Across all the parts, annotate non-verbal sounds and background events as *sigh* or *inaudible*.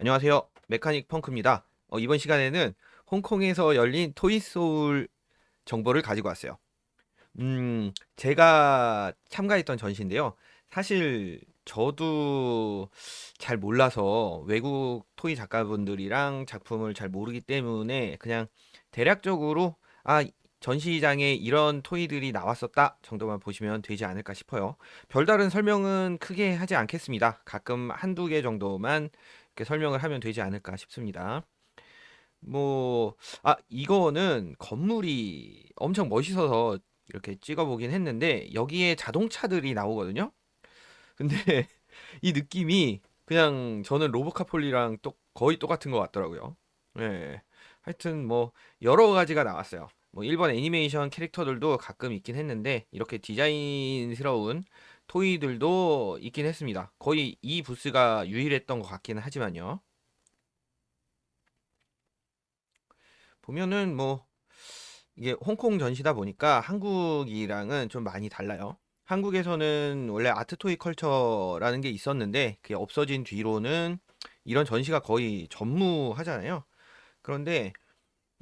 안녕하세요. 메카닉 펑크입니다. 어, 이번 시간에는 홍콩에서 열린 토이소울 정보를 가지고 왔어요. 음, 제가 참가했던 전시인데요. 사실 저도 잘 몰라서 외국 토이 작가분들이랑 작품을 잘 모르기 때문에 그냥 대략적으로 아, 전시장에 이런 토이들이 나왔었다 정도만 보시면 되지 않을까 싶어요. 별다른 설명은 크게 하지 않겠습니다. 가끔 한두 개 정도만 이렇게 설명을 하면 되지 않을까 싶습니다. 뭐, 아, 이거는 건물이 엄청 멋있어서 이렇게 찍어보긴 했는데, 여기에 자동차들이 나오거든요? 근데 *laughs* 이 느낌이 그냥 저는 로보카폴리랑 또 거의 똑같은 것 같더라고요. 예. 하여튼 뭐, 여러 가지가 나왔어요. 뭐, 일본 애니메이션 캐릭터들도 가끔 있긴 했는데, 이렇게 디자인스러운 토이들도 있긴 했습니다. 거의 이 부스가 유일했던 것 같기는 하지만요. 보면은 뭐 이게 홍콩 전시다 보니까 한국이랑은 좀 많이 달라요. 한국에서는 원래 아트 토이 컬처라는 게 있었는데 그게 없어진 뒤로는 이런 전시가 거의 전무하잖아요. 그런데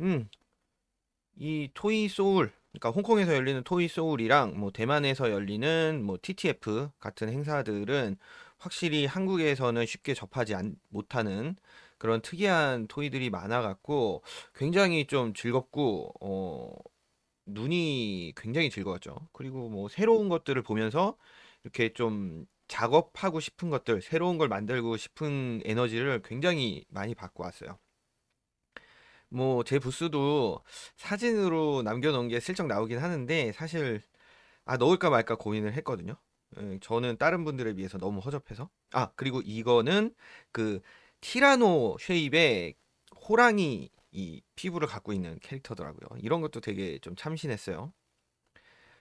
음, 이 토이 소울 그러니까 홍콩에서 열리는 토이 소울이랑 뭐 대만에서 열리는 뭐 TTF 같은 행사들은 확실히 한국에서는 쉽게 접하지 않- 못하는 그런 특이한 토이들이 많아갖고 굉장히 좀 즐겁고 어 눈이 굉장히 즐거웠죠. 그리고 뭐 새로운 것들을 보면서 이렇게 좀 작업하고 싶은 것들, 새로운 걸 만들고 싶은 에너지를 굉장히 많이 받고 왔어요. 뭐 제 부스도 사진으로 남겨놓은 게 슬쩍 나오긴 하는데 사실 아 넣을까 말까 고민을 했거든요. 예, 저는 다른 분들에 비해서 너무 허접해서. 아 그리고 이거는 그 티라노 쉐입의 호랑이 이 피부를 갖고 있는 캐릭터더라고요. 이런 것도 되게 좀 참신했어요.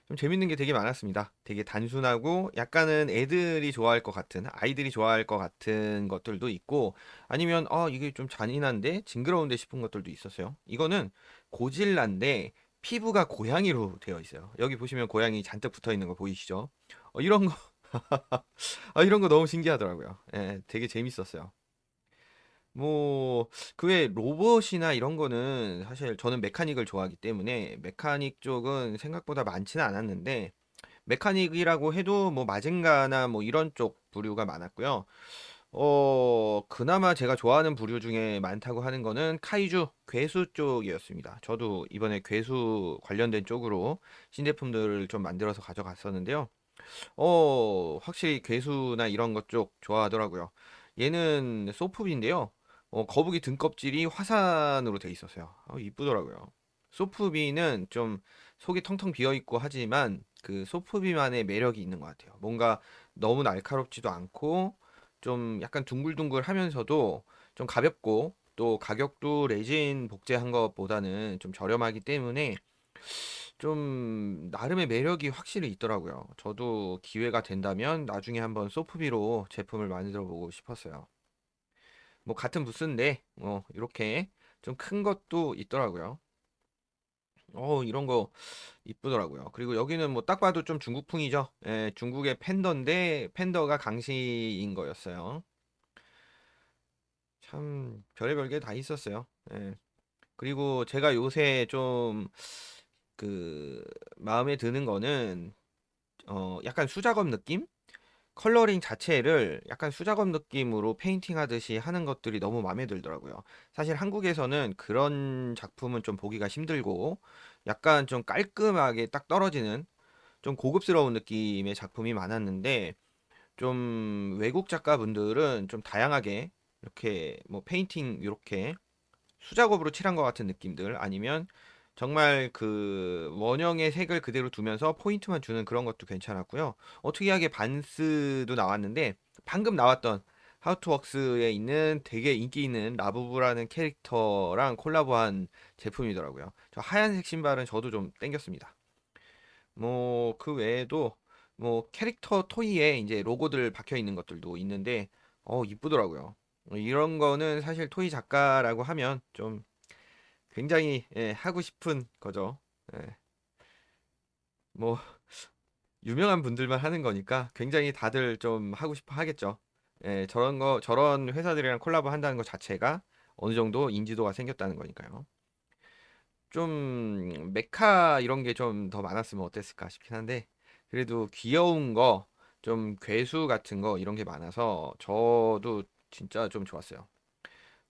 좀 재밌는 게 되게 많았습니다. 되게 단순하고 약간은 애들이 좋아할 것 같은, 아이들이 좋아할 것 같은 것들도 있고, 아니면, 아, 이게 좀 잔인한데, 징그러운데 싶은 것들도 있었어요. 이거는 고질라인데, 피부가 고양이로 되어 있어요. 여기 보시면 고양이 잔뜩 붙어 있는 거 보이시죠? 어, 이런 거, *laughs* 아, 이런 거 너무 신기하더라고요. 예, 되게 재밌었어요. 뭐, 그외 로봇이나 이런 거는 사실 저는 메카닉을 좋아하기 때문에 메카닉 쪽은 생각보다 많지는 않았는데, 메카닉이라고 해도 뭐 마징가나 뭐 이런 쪽 부류가 많았고요. 어, 그나마 제가 좋아하는 부류 중에 많다고 하는 거는 카이주, 괴수 쪽이었습니다. 저도 이번에 괴수 관련된 쪽으로 신제품들을 좀 만들어서 가져갔었는데요. 어, 확실히 괴수나 이런 것 쪽 좋아하더라고요. 얘는 소프비인데요. 어, 거북이 등껍질이 화산으로 돼 있었어요. 어, 이쁘더라고요. 소프비는 좀 속이 텅텅 비어 있고 하지만 그 소프비만의 매력이 있는 것 같아요. 뭔가 너무 날카롭지도 않고 좀 약간 둥글둥글 하면서도 좀 가볍고 또 가격도 레진 복제한 것보다는 좀 저렴하기 때문에 좀 나름의 매력이 확실히 있더라고요. 저도 기회가 된다면 나중에 한번 소프비로 제품을 만들어 보고 싶었어요. 뭐 같은 부스인데 어 이렇게 좀 큰 것도 있더라고요. 어 이런 거 이쁘더라고요. 그리고 여기는 뭐 딱 봐도 좀 중국풍이죠. 예, 중국의 팬더인데 팬더가 강시인 거였어요. 참 별의별 게 다 있었어요. 예. 그리고 제가 요새 좀 그 마음에 드는 거는 어 약간 수작업 느낌? 컬러링 자체를 약간 수작업 느낌으로 페인팅 하듯이 하는 것들이 너무 마음에 들더라고요. 사실 한국에서는 그런 작품은 좀 보기가 힘들고 약간 좀 깔끔하게 딱 떨어지는 좀 고급스러운 느낌의 작품이 많았는데 좀 외국 작가분들은 좀 다양하게 이렇게 뭐 페인팅 이렇게 수작업으로 칠한 것 같은 느낌들 아니면 정말 그 원형의 색을 그대로 두면서 포인트만 주는 그런 것도 괜찮았고요. 어, 특이하게 반스도 나왔는데 방금 나왔던 하우투웍스에 있는 되게 인기 있는 라부부라는 캐릭터랑 콜라보한 제품이더라고요. 저 하얀색 신발은 저도 좀 땡겼습니다. 뭐 그 외에도 뭐 캐릭터 토이에 이제 로고들 박혀 있는 것들도 있는데 어 이쁘더라고요. 어, 이런 거는 사실 토이 작가라고 하면 좀 굉장히 예, 하고 싶은 거죠. 예, 뭐 유명한 분들만 하는 거니까 굉장히 다들 좀 하고 싶어 하겠죠. 예, 저런 거 저런 회사들이랑 콜라보 한다는 것 자체가 어느 정도 인지도가 생겼다는 거니까요. 좀 메카 이런 게 좀 더 많았으면 어땠을까 싶긴 한데 그래도 귀여운 거, 좀 괴수 같은 거 이런 게 많아서 저도 진짜 좀 좋았어요.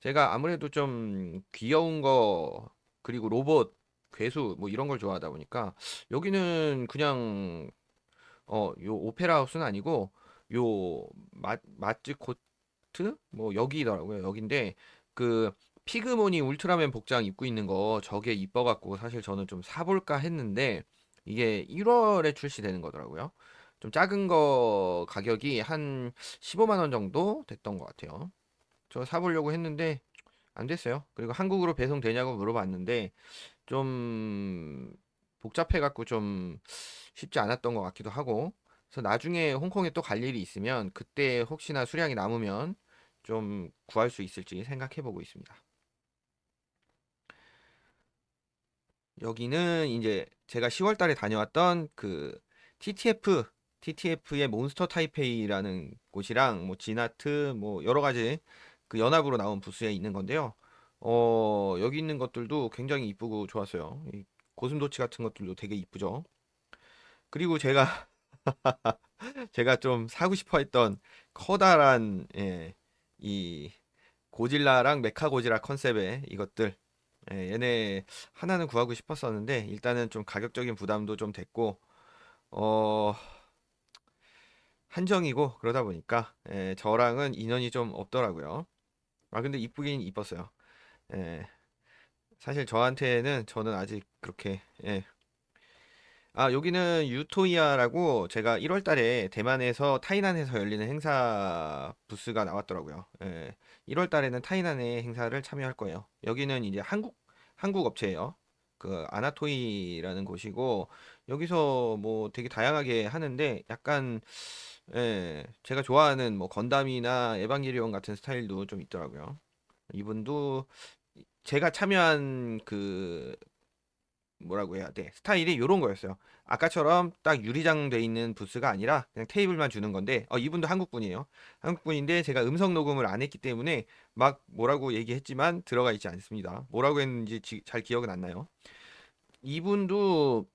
제가 아무래도 좀 귀여운 거 그리고 로봇, 괴수 뭐 이런 걸 좋아하다 보니까 여기는 그냥 어, 요 오페라 하우스는 아니고 요 마, 마츠 코트 뭐 여기더라고요. 여긴데 그 피그모니 울트라맨 복장 입고 있는 거 저게 이뻐 갖고 사실 저는 좀 사볼까 했는데 이게 1월에 출시되는 거더라고요. 좀 작은 거 가격이 한 15만 원 정도 됐던 것 같아요. 저 사보려고 했는데 안 됐어요. 그리고 한국으로 배송되냐고 물어봤는데 좀 복잡해갖고 좀 쉽지 않았던 것 같기도 하고 그래서 나중에 홍콩에 또 갈 일이 있으면 그때 혹시나 수량이 남으면 좀 구할 수 있을지 생각해 보고 있습니다. 여기는 이제 제가 10월 달에 다녀왔던 그 TTF, TTF의 몬스터 타이페이라는 곳이랑 뭐 지나트 뭐 여러 가지 그 연합으로 나온 부스에 있는 건데요. 어, 여기 있는 것들도 굉장히 이쁘고 좋았어요. 이 고슴도치 같은 것들도 되게 이쁘죠. 그리고 제가 *laughs* 제가 좀 사고 싶어 했던 커다란 예, 이 고질라랑 메카고질라 컨셉의 이것들 예, 얘네 하나는 구하고 싶었었는데 일단은 좀 가격적인 부담도 좀 됐고 어 한정이고 그러다 보니까 예, 저랑은 인연이 좀 없더라고요. 아 근데 이쁘긴 이뻤어요. 예, 사실 저한테는 저는 아직 그렇게 예, 아, 여기는 유토이아라고 제가 1월 달에 대만에서 타이난에서 열리는 행사 부스가 나왔더라고요. 예. 1월 달에는 타이난의 행사를 참여할 거예요. 여기는 이제 한국 한국 업체예요. 그 아나토이라는 곳이고 여기서 뭐 되게 다양하게 하는데 약간 예, 제가 좋아하는 뭐 건담이나 에반게리온 같은 스타일도 좀 있더라고요. 이분도 제가 참여한 그 뭐라고 해야 돼? 스타일이 요런 거였어요. 아까처럼 딱 유리장 돼 있는 부스가 아니라 그냥 테이블만 주는 건데, 어, 이분도 한국 분이에요. 한국 분인데 제가 음성 녹음을 안 했기 때문에 막 뭐라고 얘기했지만 들어가 있지 않습니다. 뭐라고 했는지 지- 잘 기억은 안 나요. 이분도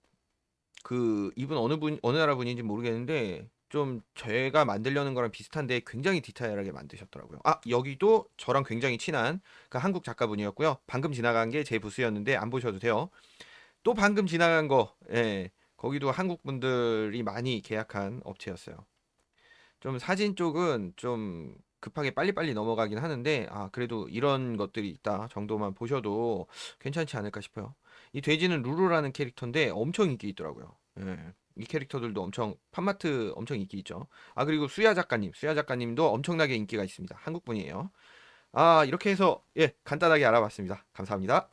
그 이분 어느 분 어느 나라 분인지 모르겠는데 좀 제가 만들려는 거랑 비슷한데 굉장히 디테일하게 만드셨더라고요. 아, 여기도 저랑 굉장히 친한 그 한국 작가분이었고요. 방금 지나간 게 제 부스였는데 안 보셔도 돼요. 또 방금 지나간 거, 예, 거기도 한국 분들이 많이 계약한 업체였어요. 좀 사진 쪽은 좀 급하게 빨리빨리 넘어가긴 하는데, 아, 그래도 이런 것들이 있다 정도만 보셔도 괜찮지 않을까 싶어요. 이 돼지는 루루라는 캐릭터인데 엄청 인기 있더라고요. 예. 이 캐릭터들도 엄청, 팝마트 엄청 인기 있죠. 아, 그리고 수야 작가님, 수야 작가님도 엄청나게 인기가 있습니다. 한국 분이에요. 아, 이렇게 해서, 예, 간단하게 알아봤습니다. 감사합니다.